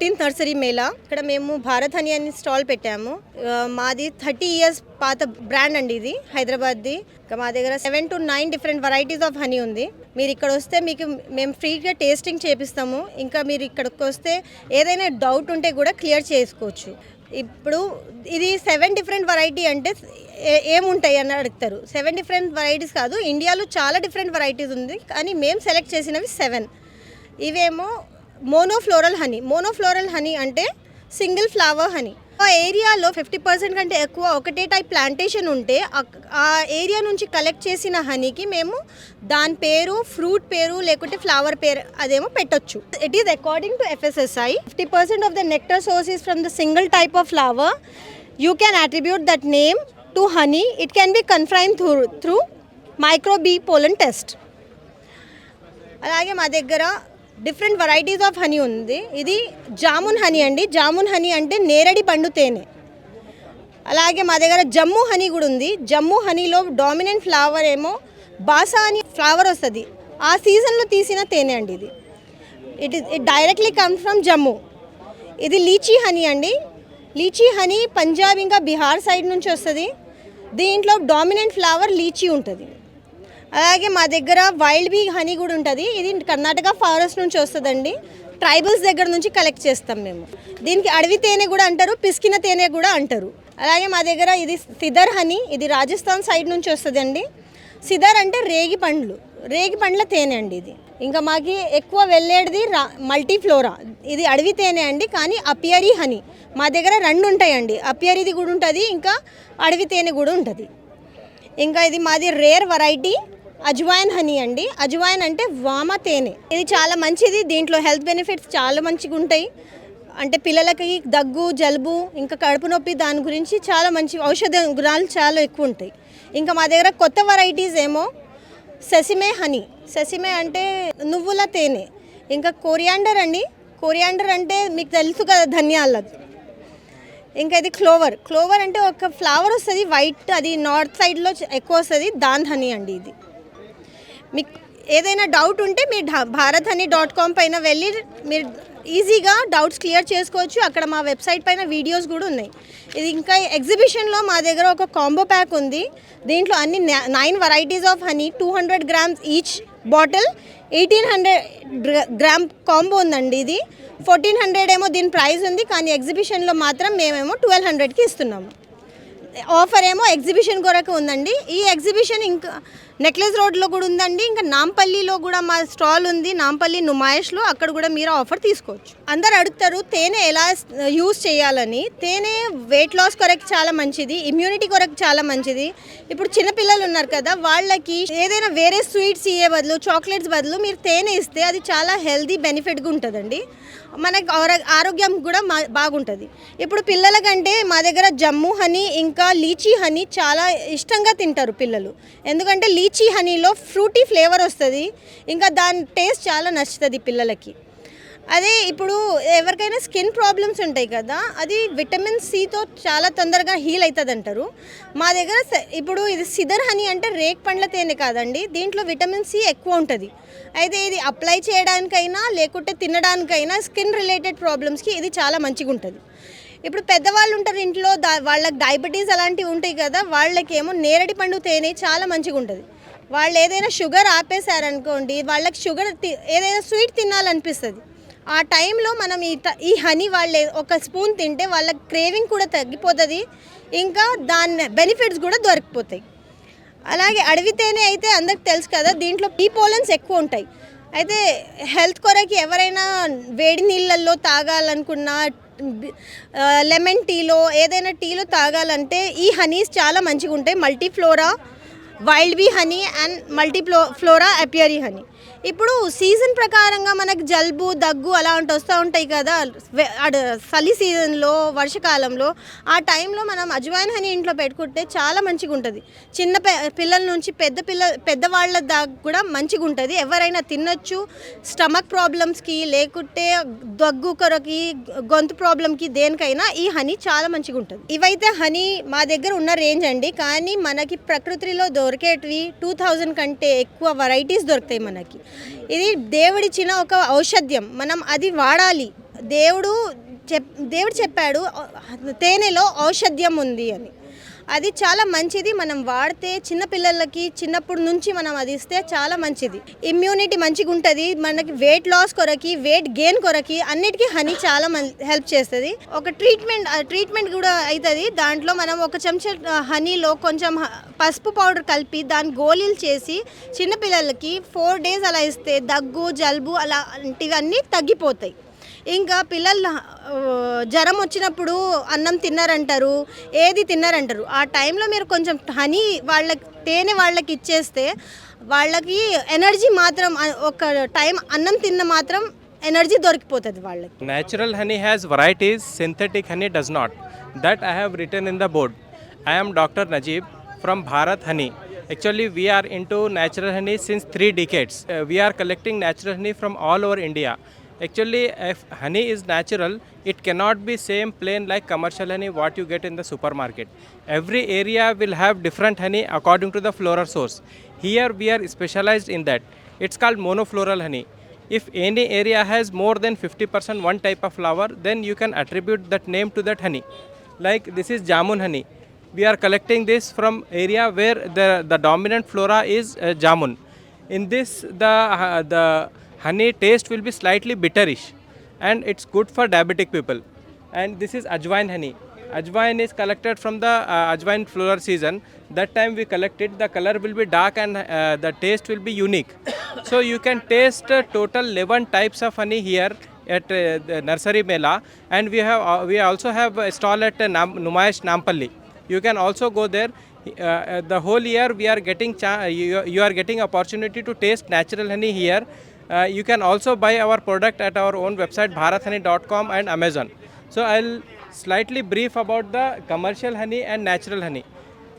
Fifteenth nursery Mela. ఇక్కడ మేము Bharat honey అని స్టాల్ పెట్టాము. మాది థర్టీ ఇయర్స్ పాత బ్రాండ్ అండి ఇది హైదరాబాద్ది. ఇంకా మా దగ్గర seven to nine different varieties of honey ఉంది. మీరు ఇక్కడ వస్తే మీకు మేము ఫ్రీగా టేస్టింగ్ చేపిస్తాము. ఇంకా మీరు ఇక్కడికి వస్తే ఏదైనా డౌట్ ఉంటే కూడా క్లియర్ చేసుకోవచ్చు. ఇప్పుడు ఇది సెవెన్ డిఫరెంట్ వెరైటీ అంటే ఏముంటాయి అని అడుగుతారు. సెవెన్ డిఫరెంట్ వెరైటీస్ కాదు ఇండియాలో చాలా డిఫరెంట్ వెరైటీస్ ఉంది. కానీ మేము సెలెక్ట్ చేసినవి సెవెన్. ఇవేమో మోనోఫ్లోరల్ హనీ మోనోఫ్లోరల్ హనీ అంటే సింగిల్ ఫ్లవర్ హనీ ఆ ఏరియాలో ఫిఫ్టీ పర్సెంట్ కంటే ఎక్కువ ఒకటే టైప్ ప్లాంటేషన్ ఉంటే ఆ ఏరియా నుంచి కలెక్ట్ చేసిన హనీకి మేము దాని పేరు ఫ్రూట్ పేరు లేకుంటే ఫ్లవర్ పేరు అదేమో పెట్టొచ్చు. It is according to FSSAI fifty percent of the nectar sources from the single type of flower you can attribute that name to honey it can be confine through through microbe pollen test అలాగే మా దగ్గర different varieties of honey ఉంది. ఇది jamun honey అండి. Jamun honey అంటే నేరడి పండు తేనె. అలాగే మా దగ్గర జమ్ము హనీ కూడా ఉంది. జమ్ము హనీలో డామినెంట్ ఫ్లవర్ ఏమో బాసా అని ఫ్లవర్ వస్తుంది. ఆ సీజన్లో తీసిన తేనె అండి ఇది. It is it directly come from Jammu. ఇది లీచీ హనీ అండి. లీచీ హనీ పంజాబ్ ఇంకా బీహార్ సైడ్ నుంచి వస్తుంది. దీంట్లో డామినెంట్ ఫ్లవర్ లీచీ ఉంటుంది. అలాగే మా దగ్గర వైల్డ్ బీ హనీ కూడా ఉంటుంది. ఇది కర్ణాటక ఫారెస్ట్ నుంచి వస్తుందండి. ట్రైబల్స్ దగ్గర నుంచి కలెక్ట్ చేస్తాం మేము. దీనికి అడవి తేనె కూడా అంటారు పిసికిన తేనె కూడా అంటారు. అలాగే మా దగ్గర ఇది సిదర్ హనీ ఇది రాజస్థాన్ సైడ్ నుంచి వస్తుందండి. సిదర్ అంటే రేగి పండ్లు రేగి పండ్ల తేనె అండి ఇది. ఇంకా మాకి ఎక్కువ వెళ్ళేది రా మల్టీ ఫ్లోరా ఇది అడవి తేనె అండి కానీ అపియరీ హనీ. మా దగ్గర రెండు ఉంటాయండి. అపియరీది కూడా ఉంటుంది ఇంకా అడవి తేనె కూడా ఉంటుంది. ఇంకా ఇది మాది రేర్ వెరైటీ. అజ్వాయిన్ హనీ అండి. అజ్వాయిన్ అంటే వామ తేనె. ఇది చాలా మంచిది. దీంట్లో హెల్త్ బెనిఫిట్స్ చాలా మంచిగా ఉంటాయి. అంటే పిల్లలకి దగ్గు జలుబు ఇంకా కడుపు నొప్పి దాని గురించి చాలా మంచి ఔషధ గుణాలు చాలా ఎక్కువ ఉంటాయి. ఇంకా మా దగ్గర కొత్త వెరైటీస్ ఏమో సెసిమే హనీ. సెసిమే అంటే నువ్వుల తేనె. ఇంకా కొరియాండర్ అండి. కొరియాండర్ అంటే మీకు తెలుసు కదా ధనియాల ఇంకా ఇది క్లోవర్. క్లోవర్ అంటే ఒక ఫ్లవర్ వస్తుంది. వైట్ అది నార్త్ సైడ్లో ఎక్కువ వస్తుంది. దాని హనీ అండి ఇది. మీకు ఏదైనా డౌట్ ఉంటే మీరు భారత్ హనీ డాట్ కామ్ పైన వెళ్ళి మీరు ఈజీగా డౌట్స్ క్లియర్ చేసుకోవచ్చు. అక్కడ మా వెబ్సైట్ పైన వీడియోస్ కూడా ఉన్నాయి. ఇది ఇంకా ఎగ్జిబిషన్లో మా దగ్గర ఒక కాంబో ప్యాక్ ఉంది. దీంట్లో అన్ని nine varieties of honey two hundred grams each bottle eighteen hundred gram combo ఉందండి ఇది. ఫోర్టీన్ హండ్రెడ్ ఏమో దీని ప్రైస్ ఉంది కానీ ఎగ్జిబిషన్లో మాత్రం మేమేమో ట్వెల్వ్ హండ్రెడ్కి ఇస్తున్నాము. ఆఫర్ ఏమో ఎగ్జిబిషన్ కొరకు ఉందండి. ఈ ఎగ్జిబిషన్ ఇంకా నెక్లెస్ రోడ్లో కూడా ఉందండి. ఇంకా నాంపల్లిలో కూడా మా స్టాల్ ఉంది. నాంపల్లి నుమాయిష్లో అక్కడ కూడా మీరు ఆఫర్ తీసుకోవచ్చు. అందరు అడుగుతారు తేనె ఎలా యూస్ చేయాలని. తేనె వెయిట్ లాస్ కొరకు చాలా మంచిది ఇమ్యూనిటీ కొరకు చాలా మంచిది. ఇప్పుడు చిన్నపిల్లలు ఉన్నారు కదా వాళ్ళకి ఏదైనా వేరే స్వీట్స్ ఇయ్యే బదులు చాక్లెట్స్ బదులు మీరు తేనె ఇస్తే అది చాలా హెల్దీ బెనిఫిట్గా ఉంటుందండి. మనకి ఆరోగ్యం కూడా మా బాగుంటుంది. ఇప్పుడు పిల్లల కంటే మా దగ్గర జమ్ము హనీ ఇంకా లీచీ హనీ చాలా ఇష్టంగా తింటారు పిల్లలు. ఎందుకంటే లీచీ హనీలో ఫ్రూటీ ఫ్లేవర్ వస్తుంది. ఇంకా దాని టేస్ట్ చాలా నచ్చుతుంది పిల్లలకి. అదే ఇప్పుడు ఎవరికైనా స్కిన్ ప్రాబ్లమ్స్ ఉంటాయి కదా అది విటమిన్ సితో చాలా తొందరగా హీల్ అవుతుంది అంటారు మా దగ్గర ఇప్పుడు ఇది సిదర్ హనీ అంటే రేక్ పండ్ల తేనె కాదండి దీంట్లో విటమిన్ సి ఎక్కువ ఉంటుంది. అయితే ఇది అప్లై చేయడానికైనా లేకుంటే తినడానికైనా స్కిన్ రిలేటెడ్ ప్రాబ్లమ్స్కి ఇది చాలా మంచిగా ఉంటుంది ఇప్పుడు పెద్దవాళ్ళు ఉంటారు ఇంట్లో దా వాళ్ళకి డయాబెటీస్ అలాంటివి ఉంటాయి కదా వాళ్ళకేమో నేరడి పండు తేనె చాలా మంచిగా ఉంటుంది వాళ్ళు ఏదైనా షుగర్ ఆపేశారనుకోండి వాళ్ళకి షుగర్ ఏదైనా స్వీట్ తినాలనిపిస్తుంది. ఆ టైంలో మనం ఈ ఈ హనీ వాళ్ళు ఒక స్పూన్ తింటే వాళ్ళ క్రేవింగ్ కూడా తగ్గిపోతుంది ఇంకా దాని బెనిఫిట్స్ కూడా దొరికిపోతాయి. అలాగే అడవితేనే అయితే అందరికి తెలుసు కదా దీంట్లో పీ పోలన్స్ ఎక్కువ ఉంటాయి. అయితే హెల్త్ కొరకి ఎవరైనా వేడి నీళ్ళల్లో తాగాలనుకున్నా లెమన్ టీలో ఏదైనా టీలో తాగాలంటే ఈ హనీస్ చాలా మంచిగా ఉంటాయి multi flora wild bee honey and multi flora apiary honey. ఇప్పుడు సీజన్ ప్రకారంగా మనకి జలుబు దగ్గు అలాంటి వస్తూ ఉంటాయి కదా. అడ- చలి సీజన్లో వర్షకాలంలో ఆ టైంలో మనం అజ్వాయిన్ హనీ ఇంట్లో పెట్టుకుంటే చాలా మంచిగా ఉంటుంది చిన్న పిల్లల నుంచి పెద్ద పిల్ల పెద్దవాళ్ళ దాకా కూడా మంచిగా ఉంటుంది ఎవరైనా తినొచ్చు స్టమక్ ప్రాబ్లమ్స్కి లేకుంటే దగ్గు కొరకి గొంతు ప్రాబ్లంకి దేనికైనా ఈ హనీ చాలా మంచిగా ఉంటుంది ఇవైతే హనీ మా దగ్గర ఉన్న రేంజ్ అండి. కానీ మనకి ప్రకృతిలో దొరికేటివి టూ థౌజండ్ కంటే ఎక్కువ వెరైటీస్ దొరుకుతాయి మనకి. ఇది దేవుడిచ్చిన ఒక ఔషధ్యం. మనం అది వాడాలి. దేవుడు చెప్ దేవుడు చెప్పాడు తేనెలో ఔషధ్యం ఉంది అని. అది చాలా మంచిది. మనం వాడితే చిన్నపిల్లలకి చిన్నప్పటి నుంచి మనం అది ఇస్తే చాలా మంచిది. ఇమ్యూనిటీ మంచిగా ఉంటుంది. మనకి వెయిట్ లాస్ కొరకి వెయిట్ గెయిన్ కొరకి అన్నిటికీ హనీ చాలా హెల్ప్ చేస్తుంది. ఒక ట్రీట్మెంట్ ట్రీట్మెంట్ కూడా అవుతుంది దాంట్లో మనం ఒక చెంచా హనీలో కొంచెం పసుపు పౌడర్ కలిపి దాని గోళీలు చేసి చిన్నపిల్లలకి ఫోర్ డేస్ అలా ఇస్తే దగ్గు జలుబు అలాంటివన్నీ తగ్గిపోతాయి. ఇంకా పిల్లలు జ్వరం వచ్చినప్పుడు అన్నం తిన్నారంటారు ఏది తిన్నారంటారు. ఆ టైంలో మీరు కొంచెం హనీ వాళ్ళకి తేనె వాళ్ళకి ఇచ్చేస్తే వాళ్ళకి ఎనర్జీ మాత్రం ఒక టైం అన్నం తిన్న మాత్రం ఎనర్జీ దొరికిపోతుంది వాళ్ళకి. Natural honey has varieties synthetic honey does not that I have return in the board I I'm doctor Najeeb from Bharat honey actually we are in to natural honey since three decades we are collecting natural honey from all over India Actually, if honey is natural, it cannot be same plain like commercial honey what you get in the supermarket. Every area will have different honey according to the floral source. Here we are specialized in that. It's called monofloral honey. If any area has more than 50% one type of flower, then you can attribute that name to that honey. Like this is jamun honey. We are collecting this from area where the, the dominant flora is uh, jamun. In this, the, uh, the honey taste will be slightly bitterish and it's good for diabetic people. And this is ajwain honey. Ajwain is collected from the uh, ajwain flower season. That time we collect it, the color will be dark and uh, the taste will be unique. so you can taste uh, total 11 types of honey here at uh, the nursery mela and we have uh, we also have a stall at uh, Nam- Numayesh Nampalli. You can also go there. Uh, uh, the whole year we are getting cha- you, you are getting opportunity to taste natural honey here. Uh, you can also buy our product at our own website bharathoney.com and Amazon. So I'll slightly brief about the commercial honey and natural honey.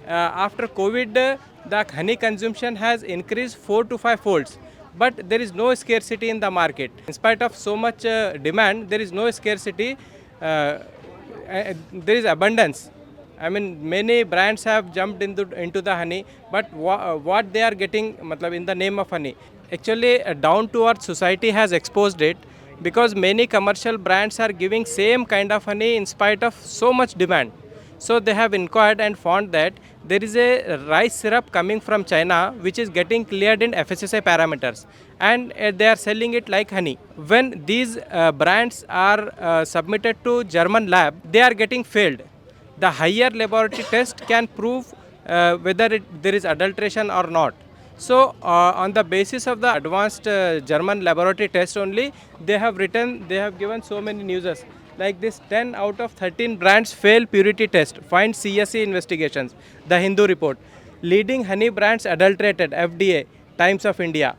Uh, after COVID, the honey consumption has increased four to five folds, but there is no scarcity in the market. In spite of so much uh, demand, there is no scarcity. Uh, uh, there is abundance. I mean, many brands have jumped into into the honey, but uh, what they are getting, matlab, in the name of honey, actually, uh, down to earth society has exposed it because many commercial brands are giving same kind of honey in spite of so much demand. So they have inquired and found that there is a rice syrup coming from China which is getting cleared in FSSAI parameters and uh, they are selling it like honey. When these uh, brands are uh, submitted to German lab, they are getting failed. The higher laboratory test can prove uh, whether it, there is adulteration or not. So, uh, on the basis of the advanced uh, German laboratory test only, they have written, they have given so many newses. Like this 10 out of 13 brands fail purity test, find CSE investigations, the Hindu report. Leading honey brands adulterated, FDA, Times of India.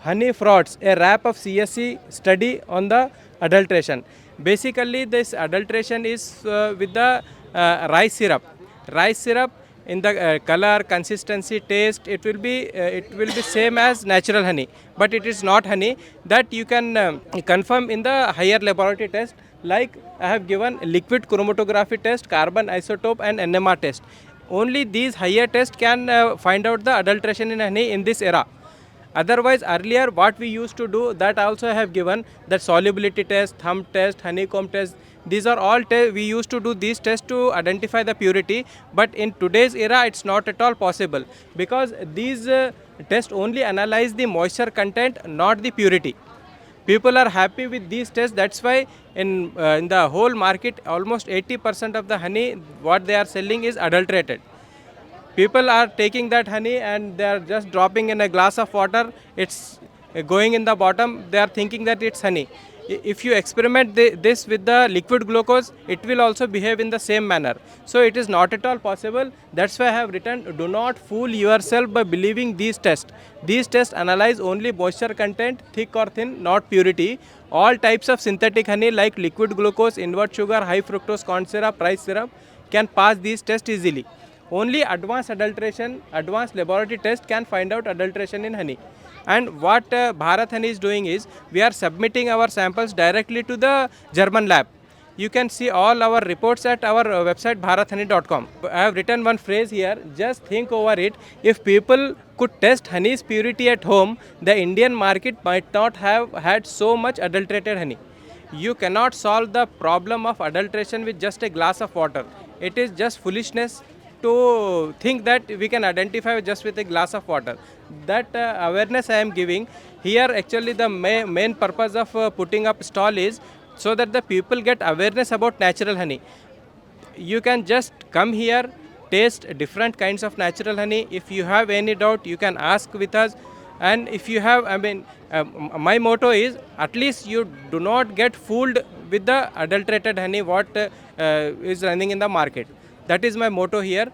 Honey frauds, a wrap of CSE study on the adulteration. Basically, this adulteration is uh, with the uh, rice syrup. Rice syrup in the uh, color, consistency, taste, it will be uh, it will be same as natural honey, but it is not honey. That you can um, confirm in the higher laboratory test. Like I have given liquid chromatography test, carbon isotope, and NMR test. Only these higher tests can uh, find out the adulteration in honey in this era. Otherwise, earlier what we used to do that also I have given that solubility test, thumb test, honeycomb test. These are all we used to do these tests to identify the purity. But in today's era, it's not at all possible because these uh, tests only analyze the moisture content, not the purity. People are happy with these tests. That's why in uh, in the whole market, almost 80% of the honey what they are selling is adulterated people are taking that honey and they are just dropping in a glass of water it's uh, going in the bottom they are thinking that it's honey if you experiment thi- this with the liquid glucose it will also behave in the same manner. So it is not at all possible. That's why i have written do not fool yourself by believing these tests. These tests analyze only moisture content thick or thin not purity. All types of synthetic honey like liquid glucose invert sugar high fructose corn syrup rice syrup can pass these tests easily. Only advanced adulteration, advanced laboratory test can find out adulteration in honey. And what uh, Bharat Honey is doing is we are submitting our samples directly to the German lab. You can see all our reports at our uh, website bharathoney.com. I have written one phrase here, just think over it. If people could test honey's purity at home, the Indian market might not have had so much adulterated honey you cannot solve the problem of adulteration with just a glass of water. It is just foolishness to think that we can identify just with a glass of water. That uh, awareness I am giving here. Actually, the ma- main purpose of uh, putting up stall is so that the people get awareness about natural honey. You can just come here, taste different kinds of natural honey. If you have any doubt, you can ask with us. And if you have, I mean, uh, my motto is at least you do not get fooled with the adulterated honey what uh, is running in the market. That is my motto here.